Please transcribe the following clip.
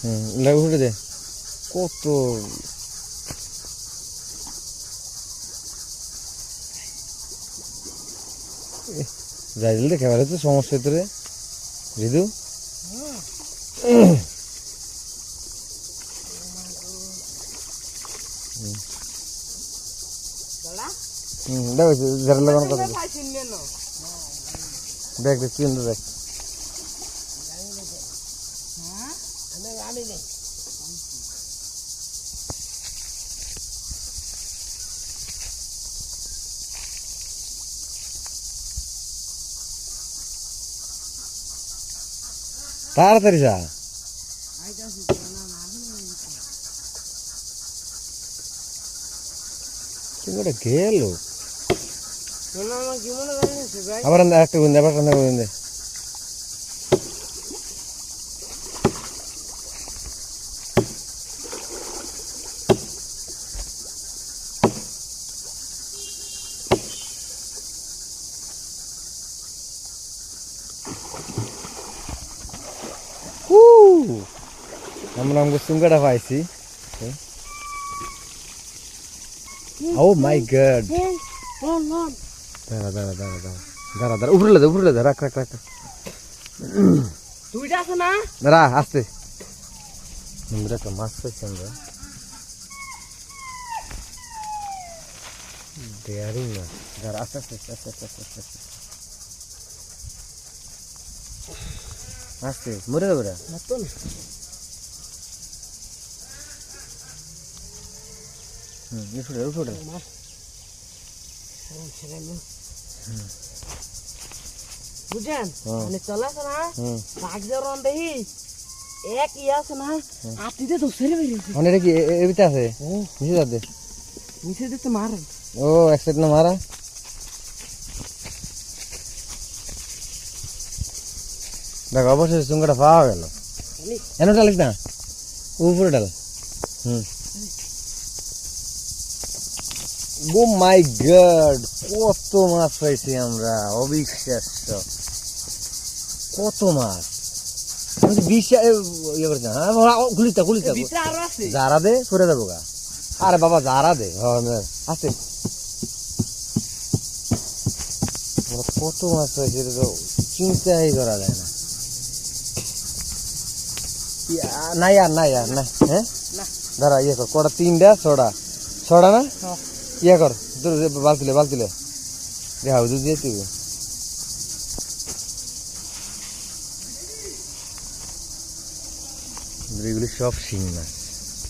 হুম না উঠে দে কত? যাইলে দেখে এবারে তো সমস্যা তোরে রিদু? দেখ যারা লাগানো কথা দেখ। দেখ দেখ। అన్న కానీ তাড়াতাড়ি যা কি করে গেল আবার একটা গুন্দে আবার একটা গুন্দে আমরা আমাকে সুঙ্গাটা পাইছি ও মাই গড দাঁড়া দাঁড়া দাঁড়া দাঁড়া দাঁড়া দাঁড়া উপরে দে উপরে দে রাখ রাখ রাখ দুইটা আছে না দাঁড়া আস্তে আমরা একটা মাছ পাইছি আমরা ডেয়ারিং দাঁড়া আস্তে আস্তে আস্তে আস্তে আস্তে আস্তে আস্তে মরে যাবে রে হুম উঠে উঠে বুঝেন। মানে চলে আছে না বাঘ দেখি এক ইয়ে আছে না আতিতে তো সেরে বেরিয়েছে কি এবিতে আছে নিচে যাতে নিচে ও এক সাইড না মারা দেখ অবশ্যই চুঙ্গাটা পাওয়া গেল। এন ডালিস না উপরে ডাল। হুম। ও মাই গড কত মাছ পাইছি আমরা অবিশ্বাস্য। কত মাছ। ইয়ে হ্যাঁ যারা দে গা। আরে বাবা যারা দে আছে। কত মাছ হয়েছে তো চিন্তাই করা যায় না। না ইয়ার না ইয়ার না হ্যাঁ না। দাঁড়া ইয়ে কর কটা তিনটা ছটা ছটা না হ্যাঁ। ইয়ে কর বালতিলে বালতিলে দেখা দুধ দিয়ে তুই এগুলি সব শিং মাছ